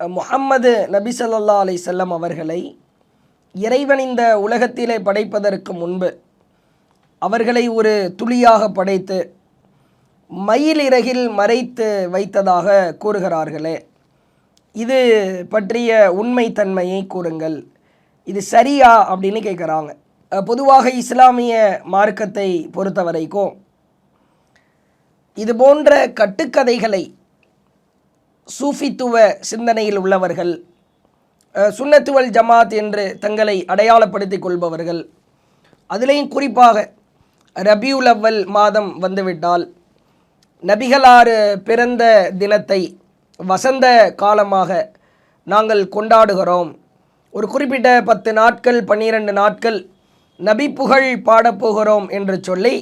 முஹம்மது நபி சொல்லா அலைஹி செல்லம் அவர்களை இறைவன் இந்த உலகத்திலே படைப்பதற்கு முன்பு அவர்களை ஒரு துளியாக படைத்து மயில் இறகில் மறைத்து வைத்ததாக கூறுகிறார்களே. இது பற்றிய உண்மைத்தன்மையை கூறுங்கள். இது சரியா அப்படின்னு கேட்குறாங்க. பொதுவாக இஸ்லாமிய மார்க்கத்தை பொறுத்த வரைக்கும் இது போன்ற கட்டுக்கதைகளை சூஃபித்துவ சிந்தனையில் உள்ளவர்கள் சுன்னத்துவல் ஜமாத் என்று தங்களை அடையாளப்படுத்திக் கொள்பவர்கள். அதிலையும் குறிப்பாக ரபியுல் அவ்வல் மாதம் வந்துவிட்டால் நபிகளாறு பிறந்த தினத்தை வசந்த காலமாக நாங்கள் கொண்டாடுகிறோம். ஒரு குறிப்பிட்ட பத்து நாட்கள் பன்னிரண்டு நாட்கள் நபி புகழ் பாடப்போகிறோம் என்று சொல்லி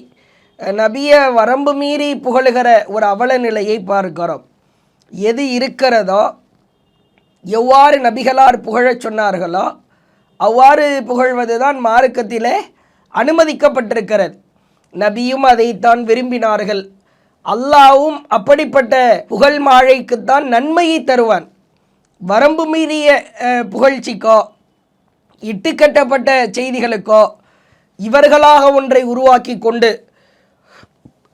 நபிய நபியை வரம்பு மீறி புகழுகிற ஒரு அவல நிலையை பார்க்கிறோம். எது இருக்கிறதோ எவ்வாறு நபிகளார் புகழச் சொன்னார்களோ அவ்வாறு புகழ்வது தான் மார்க்கத்திலே அனுமதிக்கப்பட்டிருக்கிறது. நபியும் அதைத்தான் விரும்பினார்கள். அல்லாவும் அப்படிப்பட்ட புகழ் மாழைக்குத்தான் நன்மையை தருவான். வரம்பு மீறிய புகழ்ச்சிக்கோ இட்டுக்கட்டப்பட்ட செய்திகளுக்கோ இவர்களாக ஒன்றை உருவாக்கி கொண்டு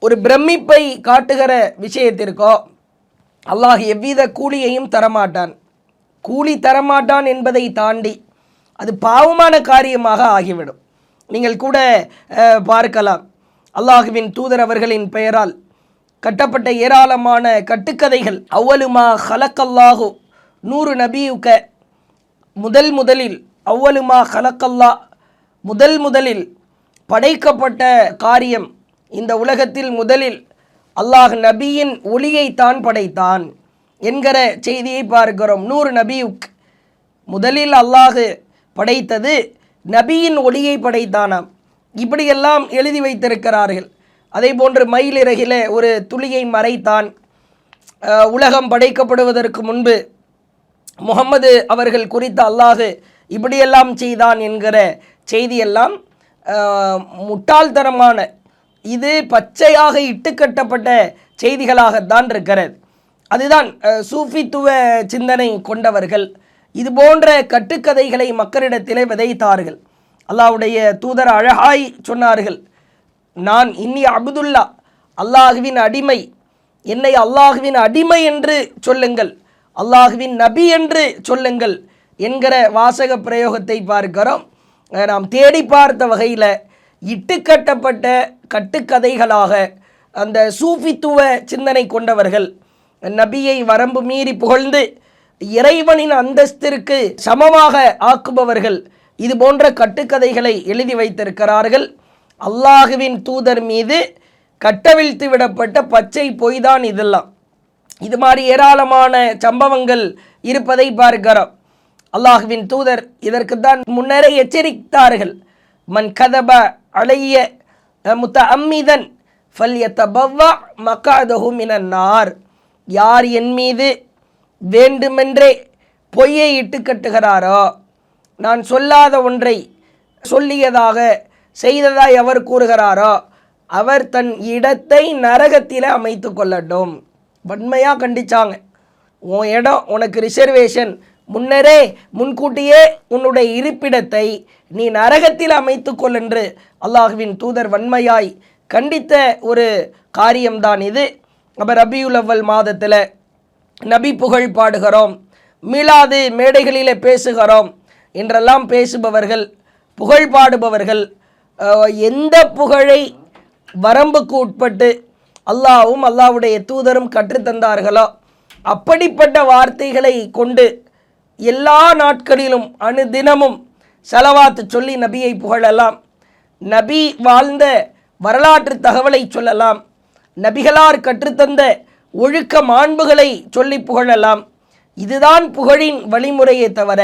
ஒரு பிரமிப்பை காட்டுகிற விஷயத்திற்கோ அல்லாஹ் எவ்வித கூலியையும் தரமாட்டான். கூலி தரமாட்டான் என்பதை தாண்டி அது பாவமான காரியமாக ஆகிவிடும். நீங்கள் கூட பார்க்கலாம். அல்லாஹுவின் தூதர் அவர்களின் பெயரால் கட்டப்பட்ட ஏராளமான கட்டுக்கதைகள். அவ்வலுமா ஹலக்கல்லாஹு நூறு நபியுக்க முதல் முதலில் அவ்வலுமா ஹலக்கல்லா முதல் முதலில் படைக்கப்பட்ட காரியம் இந்த உலகத்தில் முதலில் அல்லாஹ் நபியின் ஒளியைத்தான் படைத்தான் என்கிற செய்தியை பார்க்கிறோம். நூறு நபியுக் முதலில் அல்லாஹு படைத்தது நபியின் ஒளியை படைத்தானாம். இப்படியெல்லாம் எழுதி வைத்திருக்கிறார்கள். அதே போன்று மயிலிறகில ஒரு துளியை மறைத்தான். உலகம் படைக்கப்படுவதற்கு முன்பு முகம்மது அவர்கள் குறித்து அல்லாஹு இப்படியெல்லாம் செய்தான் என்கிற செய்தியெல்லாம் முட்டாள்தனமான இது பச்சையாக இட்டுக்கட்டப்பட்ட செய்திகளாகத்தான் இருக்கிறது. அதுதான் சூஃபித்துவ சிந்தனை கொண்டவர்கள் இது போன்ற கட்டுக்கதைகளை மக்களிடத்திலே விதைத்தார்கள். அல்லாவுடைய தூதர் அழகாய் சொன்னார்கள் நான் இன்னி அபுதுல்லா அல்லாஹுவின் அடிமை. என்னை அல்லாஹுவின் அடிமை என்று சொல்லுங்கள் அல்லாஹுவின் நபி என்று சொல்லுங்கள் என்கிற வாசக பிரயோகத்தை பார்க்கிறோம். நாம் தேடி பார்த்த வகையில் இட்டுக்கட்டப்பட்ட கட்டுக்கதைகளாக அந்த சூஃபித்துவ சிந்தனை கொண்டவர்கள் நபியை வரம்பு மீறி புகழ்ந்து இறைவனின் அந்தஸ்திற்கு சமமாக ஆக்குபவர்கள் இது போன்ற கட்டுக்கதைகளை எழுதி வைத்திருக்கிறார்கள். அல்லாஹுவின் தூதர் மீது கட்டவிழ்த்து விடப்பட்ட பச்சை பொய்தான் இதெல்லாம். இது மாதிரி ஏராளமான சம்பவங்கள் இருப்பதை பார்க்கிறோம். அல்லாஹுவின் தூதர் இதற்கு தான் முன்னரே எச்சரித்தார்கள். மன் கதப அலைய முத்த அம்மிதன் ஃபல்யத்தபவ்வா மக்காதஹு மினன்னார். யார் என் மீது வேண்டுமென்றே பொய்யை இட்டு கட்டுகிறாரோ நான் சொல்லாத ஒன்றை சொல்லியதாக செய்ததாய் அவர் கூறுகிறாரோ அவர் தன் இடத்தை நரகத்தில் அமைத்து கொள்ளட்டும். வன்மையாக கண்டிச்சாங்க. உன் இடம் உனக்கு ரிசர்வேஷன் முன்னரே முன்கூட்டியே உன்னுடைய இருப்பிடத்தை நீ நரகத்தில் அமைத்துக்கொள் என்று அல்லாஹுவின் தூதர் வன்மையாய் கண்டித்த ஒரு காரியம்தான் இது. அப்போ ரபியுல் அவ்வல் மாதத்தில் நபி புகழ் பாடுகிறோம் மீளாது மேடைகளிலே பேசுகிறோம் என்றெல்லாம் பேசுபவர்கள் புகழ் பாடுபவர்கள் எந்த புகழை வரம்புக்கு உட்பட்டு அல்லாஹ்வும் அல்லாஹ்வுடைய தூதரும் கற்றுத்தந்தார்களோ அப்படிப்பட்ட வார்த்தைகளை கொண்டு எல்லா நாட்களிலும் அணுதினமும் செலவாத்து சொல்லி நபியை புகழலாம். நபி வாழ்ந்த வரலாற்று தகவலை சொல்லலாம். நபிகளார் கற்றுத்தந்த ஒழுக்க மாண்புகளை சொல்லி புகழலாம். இதுதான் புகழின் வழிமுறையை தவிர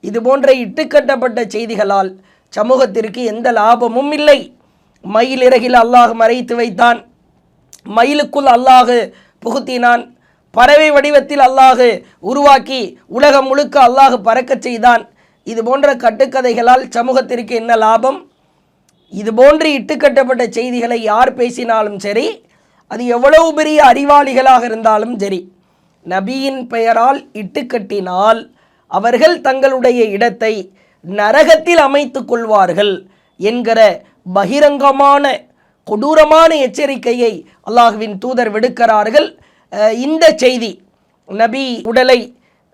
இது போன்ற இட்டுக்கட்டப்பட்ட செய்திகளால் சமூகத்திற்கு எந்த லாபமும் இல்லை. மயில் இறகில் அல்லாஹ் மறைத்து வைத்தான். மயிலுக்குள் அல்லாஹ் புகுத்தினான். பறவை வடிவத்தில் அல்லாஹு உருவாக்கி உலகம் முழுக்க அல்லாஹு பறக்கச் செய்தான். இது போன்ற கட்டுக்கதைகளால் சமூகத்திற்கு என்ன லாபம்? இது போன்று இட்டுக்கட்டப்பட்ட செய்திகளை யார் பேசினாலும் சரி அது எவ்வளவு பெரிய அறிவாளிகளாக இருந்தாலும் சரி நபியின் பெயரால் இட்டுக்கட்டினால் அவர்கள் தங்களுடைய இடத்தை நரகத்தில் அமைத்து கொள்வார்கள் என்கிற பகிரங்கமான கொடூரமான எச்சரிக்கையை அல்லாஹ்வின் தூதர் விடுக்கிறார்கள். இந்த செய்தி நபி உடலை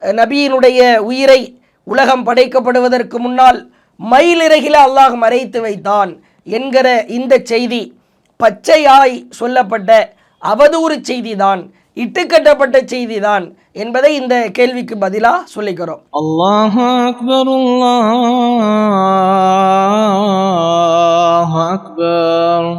நபியினுடைய உயிரை உலகம் படைக்கப்படுவதற்கு முன்னால் மயிலிறகில அல்லாஹ் மறைத்து வைத்தான் என்கிற இந்த செய்தி பச்சையாய் சொல்லப்பட்ட அவதூறு செய்திதான் இட்டுக்கட்டப்பட்ட செய்தி தான் என்பதை இந்த கேள்விக்கு பதிலாக சொல்லிக்கிறோம். அல்லாஹ் அக்பர் அக்பர்.